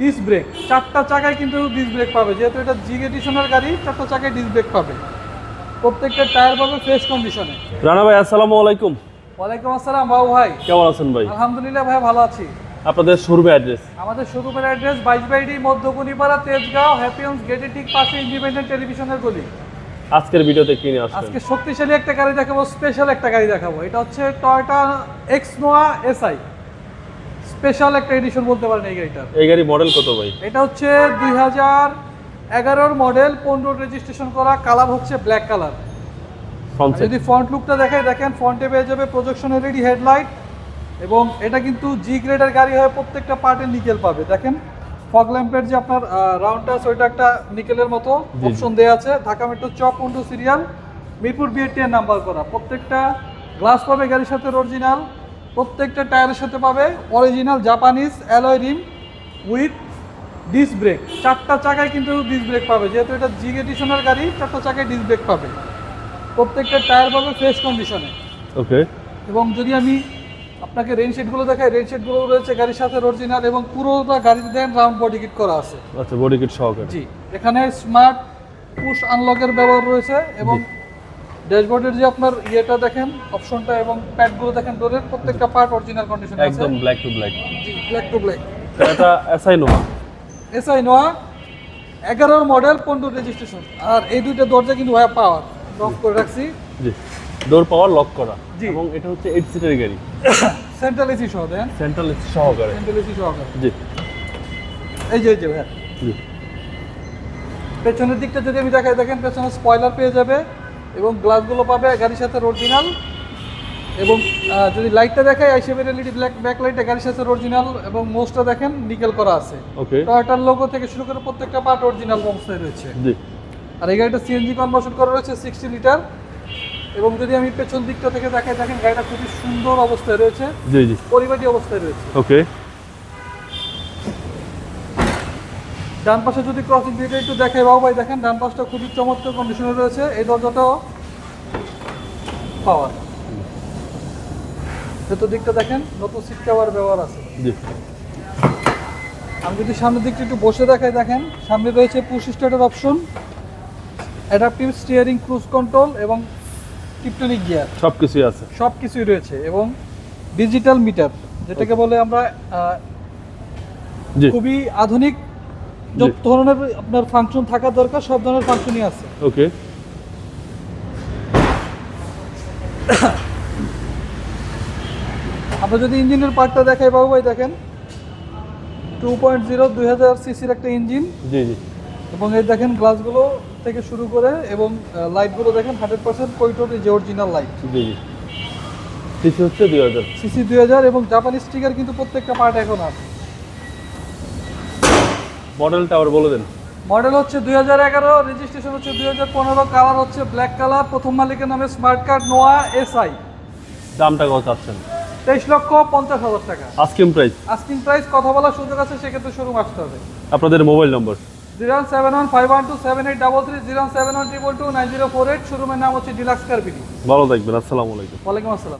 Disk brake চারটা চাকায় কিন্তু ডিস্ক ব্রেক পাবে। যেহেতু এটা জিগ এডিশনের গাড়ি চারটা চাকায় ডিস্ক ব্রেক পাবে। প্রত্যেকটা টায়ার পাবে ফ্রেশ কন্ডিশনে রানা ভাই আসসালামু আলাইকুম। ওয়ালাইকুম আসসালাম বাবু ভাই। কেমন আছেন ভাই? আলহামদুলিল্লাহ ভাই ভালো আছি। আপনাদের শোরুমে অ্যাড্রেস আমাদের শোরুমের অ্যাড্রেস বাইশ বাইডি মধ্যকুনিপাড়া তেজগাঁও হ্যাপিয়ন্স গেটের ঠিক পাশে ইন্ডিপেন্ডেন্ট টেলিভিশনের গলি। আজকের ভিডিওতে কিনে আসবেন? আজকে শক্তিশালী একটা গাড়ি দেখাবো স্পেশাল একটা গাড়ি দেখাবো। এটা হচ্ছে Toyota X Noah SI special একটা এডিশন বলতে পারেন এই গাড়িটার। এই গাড়ি মডেল কত ভাই? এটা হচ্ছে দুই হাজার এগারোর মডেল পনেরো রেজিস্ট্রেশন করা কালার হচ্ছে ব্ল্যাক কালার যদি ফ্রন্ট লুকটা দেখাই দেখেন ফ্রন্টে পেয়ে যাবে প্রজেকশন এলইডি হেডলাইট এবং এটা কিন্তু জি গ্রেডের গাড়ি হয় প্রত্যেকটা পার্টে নিকেল পাবে। দেখেন ফগ ল্যাম্পের যে আপনার রাউন্ডটা আছে ওইটা একটা নিকেলের মতো। অপশন দেওয়া আছে। ঢাকা মেট্রো চক পন্টু সিরিয়াল মিরপুর বিএটি নাম্বার করা। প্রত্যেকটা গ্লাস পাবে গাড়ির সাথে অরিজিনাল প্রত্যেকটা টায়ারের সাথে পাবে original Japanese alloy rim with disc brake চারটা চাকায় কিন্তু ডিস্ক ব্রেক পাবে যেহেতু এটা জিগ এডিশনের গাড়ি চারটা চাকায় ডিস্ক ব্রেক পাবে। প্রত্যেকটা টায়ার পাবে ফ্রেশ কন্ডিশনে ওকে। এবং যদি আমি আপনাকে রেন শেডগুলো দেখাই রেন শেডগুলো রয়েছে গাড়ির সাথে অরিজিনাল এবং পুরোটা গাড়িতে দেন রাউন্ড বডি কিট করা আছে। আচ্ছা বডি কিট সহকারে। জি এখানে স্মার্ট পুশ আনলকের ব্যবহার রয়েছে এবং ড্যাশবোর্ডের যে আপনার ইয়েটা দেখেন অপশনটা এবং প্যাডগুলো দেখেন ডোরের প্রত্যেকটা পার্ট অরিজিনাল কন্ডিশন আছে। একদম ব্ল্যাক টু ব্ল্যাক জি ব্ল্যাক টু ব্ল্যাক এটা এসআই নোয়া এসআই নোয়া এগারোর মডেল পনেরো রেজিস্ট্রেশন আর এই দুইটা দরজা কিন্তু ভাইয়া পাওয়ার লক করে রাখছি। জি ডোর পাওয়ার লক করা। জি। এবং এটা হচ্ছে এইট সিটের গাড়ি। সেন্ট্রাল এসি সহ দেন। সেন্ট্রাল এসি সহকারে। সেন্ট্রাল এসি সহকারে। জি। এই যে এই যে ভাইয়া। জি। পেছনের দিকটা যদি আমি দেখাই দেখেন পেছনে স্পয়লার পেয়ে যাবে। এবং গ্লাসগুলো পাবে গাড়ির সাথে অরিজিনাল এবং যদি লাইটটা দেখাই আইসেভের এলইডি ব্ল্যাক ব্যাক লাইটটা গাড়ির সাথে অরিজিনাল এবং মোস্টটা দেখেন নিকেল করা আছে। ওকে টয়টার লোগো থেকে শুরু করে প্রত্যেকটা পার্ট অরিজিনাল অবস্থায় রয়েছে। জি। আর এই গাড়িটা সিএনজি কনভার্সন করা রয়েছে সিক্সটি লিটার এবং যদি আমি পেছন দিকটা থেকে দেখাই দেখেন গাড়িটা খুবই সুন্দর অবস্থায় রয়েছে। জি জি। পরিপাটি অবস্থায় রয়েছে। ওকে ডান পাশে যদি ক্রসিং দিকে একটু দেখাই বাবু ভাই দেখেন ডান পাশটা খুবই চমৎকার কন্ডিশনে রয়েছে। এই দরজাটাও পাওয়ার ভেতর দিকটা দেখেন নতুন সিট কাভার ব্যবহার আছে। আমি যদি সামনের দিকটা একটু বসে দেখাই দেখেন সামনে রয়েছে push স্টার্টের option adaptive steering cruise control এবং টিপটনিক গিয়ার সব কিছুই আছে। সব কিছুই রয়েছে এবং ডিজিটাল মিটার যেটাকে বলে আমরা খুবই আধুনিক যত ধরনের আপনার ফাংশন থাকা দরকার সব ধরনের ফাংশনই আছে। ওকে আমরা যদি ইঞ্জিনের পার্টটা দেখাই বাবু ভাই দেখেন। টু পয়েন্ট জিরো দুই হাজার সিসির একটা ইঞ্জিন। জি জি। এবং এই দেখেন গ্লাসগুলো থেকে শুরু করে এবং লাইটগুলো দেখেন হান্ড্রেড পার্সেন্ট কৈটোর যে অরিজিনাল লাইট জি জি। সিসি হচ্ছে দুই হাজার। সিসি দুই হাজার এবং জাপানি স্টিকার কিন্তু প্রত্যেকটা পার্ট এখন আছে। মডেলটা আবার বলে দেন। মডেল হচ্ছে দুই হাজার এগারো রেজিস্ট্রেশন হচ্ছে দুই হাজার পনেরো কালার হচ্ছে ব্ল্যাক কালার প্রথম মালিকের নামে স্মার্ট কার্ড নোয়া এসআই দামটা কত চাচ্ছেন? তেইশ লক্ষ পঞ্চাশ হাজার টাকা। আস্কিং প্রাইস আস্কিং প্রাইস কথা বলার সুযোগ আছে সেক্ষেত্রে শোরুম আসতে হবে। আপনাদের mobile number zero seven one five one two seven eight double three zero seven one triple two nine zero four eight শোরুমের নাম হচ্ছে ডিলাক্স কার্বিটি ভালো থাকবেন আসসালামু আলাইকুম। ওয়ালাইকুম আসসালাম।